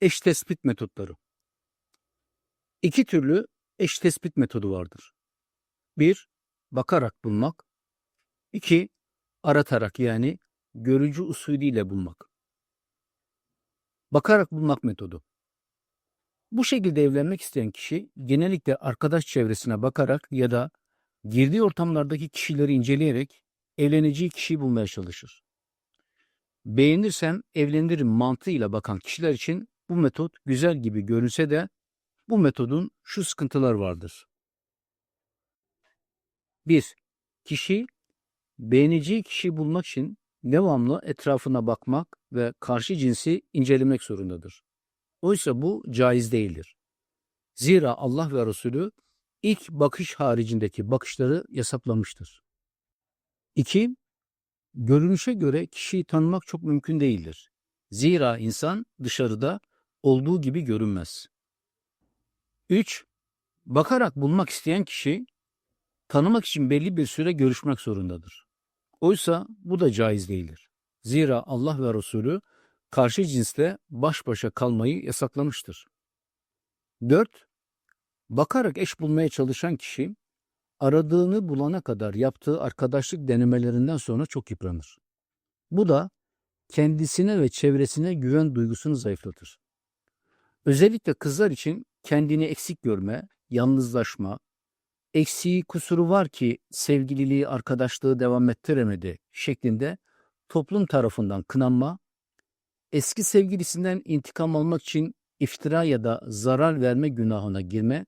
Eş tespit metotları. İki türlü eş tespit metodu vardır. Bir, bakarak bulmak. İki, aratarak yani görücü usulüyle bulmak. Bakarak bulmak metodu. Bu şekilde evlenmek isteyen kişi genellikle arkadaş çevresine bakarak ya da girdiği ortamlardaki kişileri inceleyerek evleneceği kişiyi bulmaya çalışır. Beğenirsem evlenirim mantığıyla bakan kişiler için bu metot güzel gibi görünse de bu metodun şu sıkıntılar vardır. 1. Kişi beğeneceği kişiyi bulmak için devamlı etrafına bakmak ve karşı cinsi incelemek zorundadır. Oysa bu caiz değildir. Zira Allah ve Resulü ilk bakış haricindeki bakışları yasaklamıştır. 2. Görünüşe göre kişiyi tanımak çok mümkün değildir. Zira insan dışarıda olduğu gibi görünmez. 3. Bakarak bulmak isteyen kişi tanımak için belli bir süre görüşmek zorundadır. Oysa bu da caiz değildir. Zira Allah ve Resulü karşı cinsle baş başa kalmayı yasaklamıştır. 4. Bakarak eş bulmaya çalışan kişi aradığını bulana kadar yaptığı arkadaşlık denemelerinden sonra çok yıpranır. Bu da kendisine ve çevresine güven duygusunu zayıflatır. Özellikle kızlar için kendini eksik görme, yalnızlaşma, eksiği kusuru var ki sevgililiği, arkadaşlığı devam ettiremedi şeklinde toplum tarafından kınanma, eski sevgilisinden intikam almak için iftira ya da zarar verme günahına girme,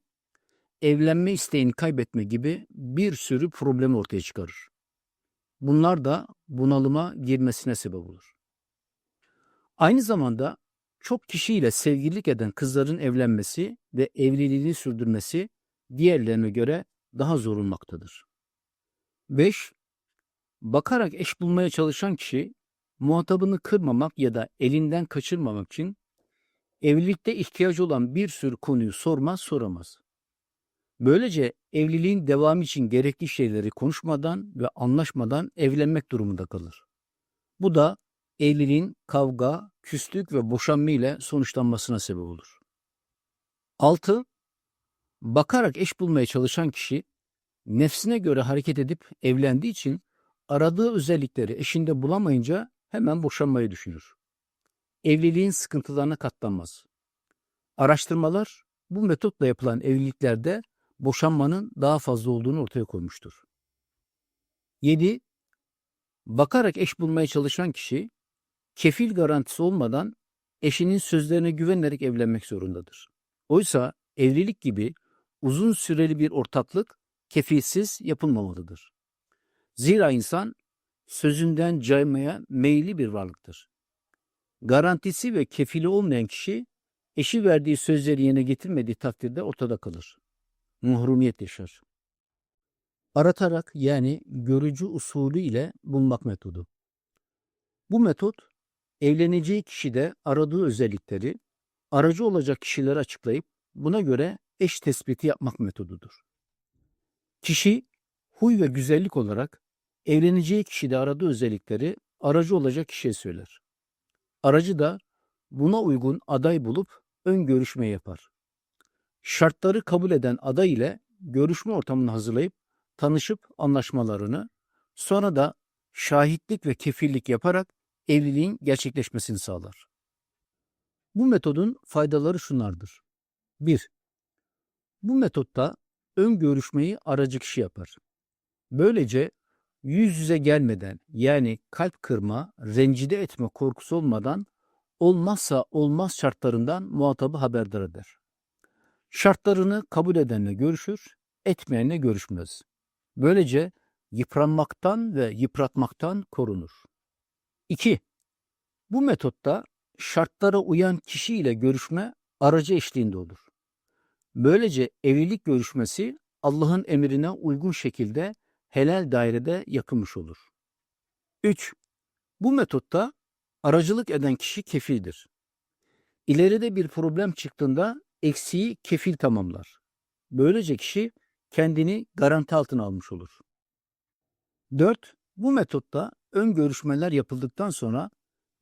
evlenme isteğini kaybetme gibi bir sürü problem ortaya çıkarır. Bunlar da bunalıma girmesine sebep olur. Aynı zamanda çok kişiyle sevgililik eden kızların evlenmesi ve evliliğini sürdürmesi diğerlerine göre daha zor olmaktadır. 5. Bakarak eş bulmaya çalışan kişi muhatabını kırmamak ya da elinden kaçırmamak için evlilikte ihtiyacı olan bir sürü konuyu sormaz soramaz. Böylece evliliğin devamı için gerekli şeyleri konuşmadan ve anlaşmadan evlenmek durumunda kalır. Bu da evliliğin kavga, küslük ve boşanma ile sonuçlanmasına sebep olur. 6. Bakarak eş bulmaya çalışan kişi nefsine göre hareket edip evlendiği için aradığı özellikleri eşinde bulamayınca hemen boşanmayı düşünür. Evliliğin sıkıntılarına katlanmaz. Araştırmalar bu metotla yapılan evliliklerde boşanmanın daha fazla olduğunu ortaya koymuştur. 7. Bakarak eş bulmaya çalışan kişi kefil garantisi olmadan eşinin sözlerine güvenerek evlenmek zorundadır. Oysa evlilik gibi uzun süreli bir ortaklık kefilsiz yapılmamalıdır. Zira insan sözünden caymaya meyilli bir varlıktır. Garantisi ve kefili olmayan kişi eşi verdiği sözleri yerine getirmediği takdirde ortada kalır. Muhrumiyet yaşar. Aratarak yani görücü usulü ile bulmak metodu. Bu metot evleneceği kişide aradığı özellikleri aracı olacak kişilere açıklayıp buna göre eş tespiti yapmak metodudur. Kişi huy ve güzellik olarak evleneceği kişide aradığı özellikleri aracı olacak kişiye söyler. Aracı da buna uygun aday bulup ön görüşme yapar. Şartları kabul eden aday ile görüşme ortamını hazırlayıp tanışıp anlaşmalarını sonra da şahitlik ve kefillik yaparak evliliğin gerçekleşmesini sağlar. Bu metodun faydaları şunlardır. 1. Bu metotta ön görüşmeyi aracı kişi yapar. Böylece yüz yüze gelmeden yani kalp kırma, rencide etme korkusu olmadan olmazsa olmaz şartlarından muhatabı haberdar eder. Şartlarını kabul edenle görüşür, etmeyenle görüşmez. Böylece yıpranmaktan ve yıpratmaktan korunur. 2. Bu metotta şartlara uyan kişiyle görüşme aracı eşliğinde olur. Böylece evlilik görüşmesi Allah'ın emrine uygun şekilde helal dairede yakılmış olur. 3. Bu metotta aracılık eden kişi kefildir. İleride bir problem çıktığında eksiği kefil tamamlar. Böylece kişi kendini garanti altına almış olur. 4. Bu metotta ön görüşmeler yapıldıktan sonra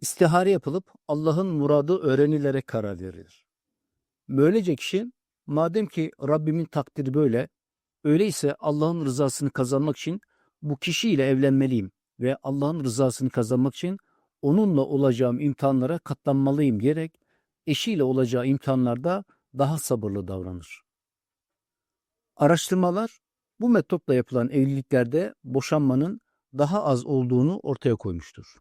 İstihare yapılıp Allah'ın muradı öğrenilerek karar verilir. Böylece kişi madem ki Rabbimin takdiri böyle, öyleyse Allah'ın rızasını kazanmak için bu kişiyle evlenmeliyim ve Allah'ın rızasını kazanmak için onunla olacağım imtihanlara katlanmalıyım diyerek eşiyle olacağı imtihanlarda daha sabırlı davranır. Araştırmalar bu metotla yapılan evliliklerde boşanmanın daha az olduğunu ortaya koymuştur.